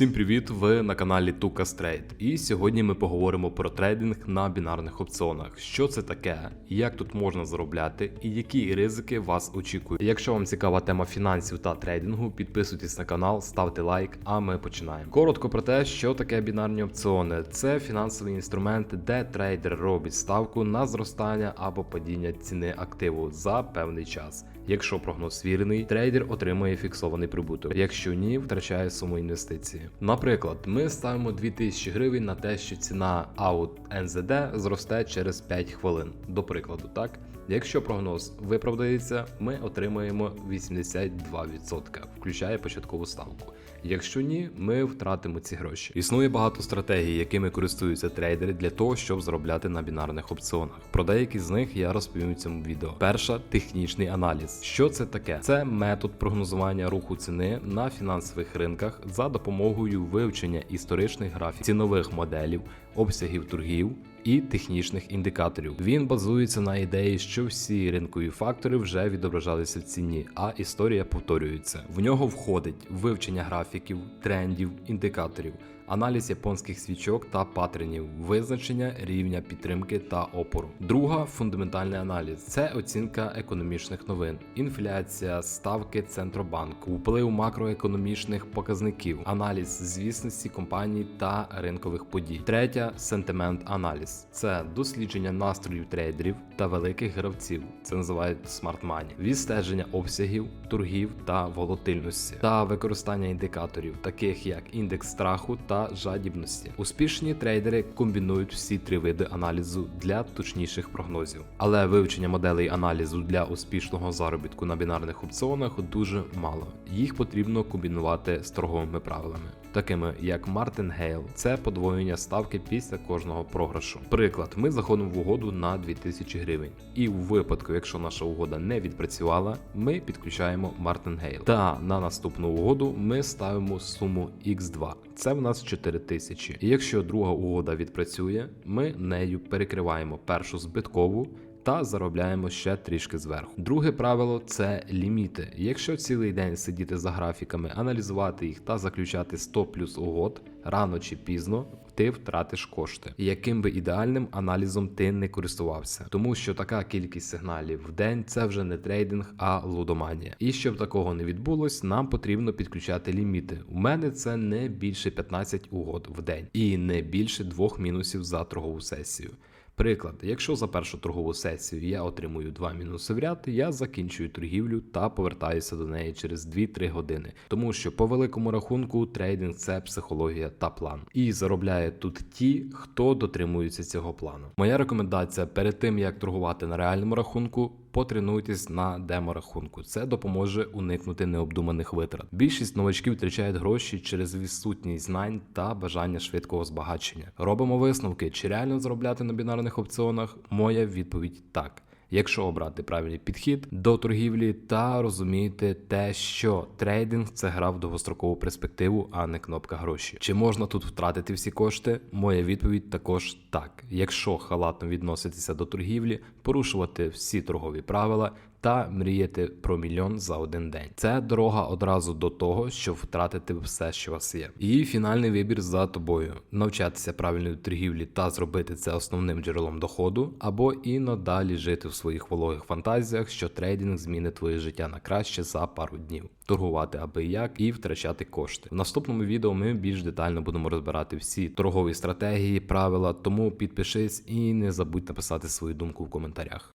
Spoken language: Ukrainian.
Всім привіт! Ви на каналі Tukas Trade. І сьогодні ми поговоримо про трейдинг на бінарних опціонах. Що це таке, як тут можна заробляти і які ризики вас очікують. Якщо вам цікава тема фінансів та трейдингу, підписуйтесь на канал, ставте лайк, а ми починаємо. Коротко про те, що таке бінарні опціони. Це фінансовий інструмент, де трейдер робить ставку на зростання або падіння ціни активу за певний час. Якщо прогноз вірний, трейдер отримує фіксований прибуток. Якщо ні, втрачає суму інвестиції. Наприклад, ми ставимо 2000 гривень на те, що ціна аут НЗД зросте через 5 хвилин. До прикладу, так. Якщо прогноз виправдається, ми отримаємо 82%, включає початкову ставку. Якщо ні, ми втратимо ці гроші. Існує багато стратегій, якими користуються трейдери для того, щоб заробляти на бінарних опціонах. Про деякі з них я розповім у цьому відео. Перша технічний аналіз. Що це таке? Це метод прогнозування руху ціни на фінансових ринках за допомогою вивчення історичних графік цінових моделів, обсягів торгів. І технічних індикаторів він базується на ідеї, що всі ринкові фактори вже відображалися в ціні, а історія повторюється. В нього входить вивчення графіків, трендів, індикаторів, аналіз японських свічок та паттернів, визначення рівня підтримки та опору. Друга фундаментальний аналіз це оцінка економічних новин, інфляція, ставки центробанку, вплив макроекономічних показників, аналіз звісності компаній та ринкових подій. Третя сентимент аналіз це дослідження настроїв трейдерів та великих гравців. Це називають money. відстеження обсягів, торгів та волатильності та використання індикаторів, таких як індекс страху та жадібності. Успішні трейдери комбінують всі три види аналізу для точніших прогнозів. Але вивчення моделей аналізу для успішного заробітку на бінарних опціонах дуже мало. Їх потрібно комбінувати з торговими правилами, такими як Мартин Гейл, це подвоєння ставки після кожного програшу. Приклад, ми заходимо в угоду на 2000 гривень, і у випадку, якщо наша угода не відпрацювала, ми підключаємо Мартин Гейл. Та на наступну угоду ми ставимо суму X2. Це в нас 4000. І якщо друга угода відпрацює, ми нею перекриваємо першу збиткову. Та заробляємо ще трішки зверху. Друге правило це ліміти. Якщо цілий день сидіти за графіками, аналізувати їх та заключати 100 плюс угод, рано чи пізно ти втратиш кошти, яким би ідеальним аналізом ти не користувався, тому що така кількість сигналів в день це вже не трейдинг, а лудоманія. І щоб такого не відбулось, нам потрібно підключати ліміти. У мене це не більше 15 угод в день і не більше двох мінусів за торгову сесію. Приклад, якщо за першу торгову сесію я отримую два мінуси в ряд, я закінчую торгівлю та повертаюся до неї через 2-3 години, тому що по великому рахунку трейдинг це психологія та план. І заробляє тут ті, хто дотримується цього плану. Моя рекомендація перед тим як торгувати на реальному рахунку. Потренуйтесь на демо-рахунку. Це допоможе уникнути необдуманих витрат. Більшість новачків втрачають гроші через відсутність знань та бажання швидкого збагачення. Робимо висновки, чи реально заробляти на бінарних опціонах? Моя відповідь так. Якщо обрати правильний підхід до торгівлі та розумієте те, що трейдинг це гра в довгострокову перспективу, а не кнопка гроші. Чи можна тут втратити всі кошти? Моя відповідь також так. Якщо халатно відноситися до торгівлі, порушувати всі торгові правила. Та мріяти про мільйон за один день. Це дорога одразу до того, щоб втратити все, що у вас є. І фінальний вибір за тобою: навчатися правильної торгівлі та зробити це основним джерелом доходу, або і надалі жити в своїх вологих фантазіях, що трейдинг змінить твоє життя на краще за пару днів, торгувати аби як і втрачати кошти. В наступному відео ми більш детально будемо розбирати всі торгові стратегії, правила. Тому підпишись і не забудь написати свою думку в коментарях.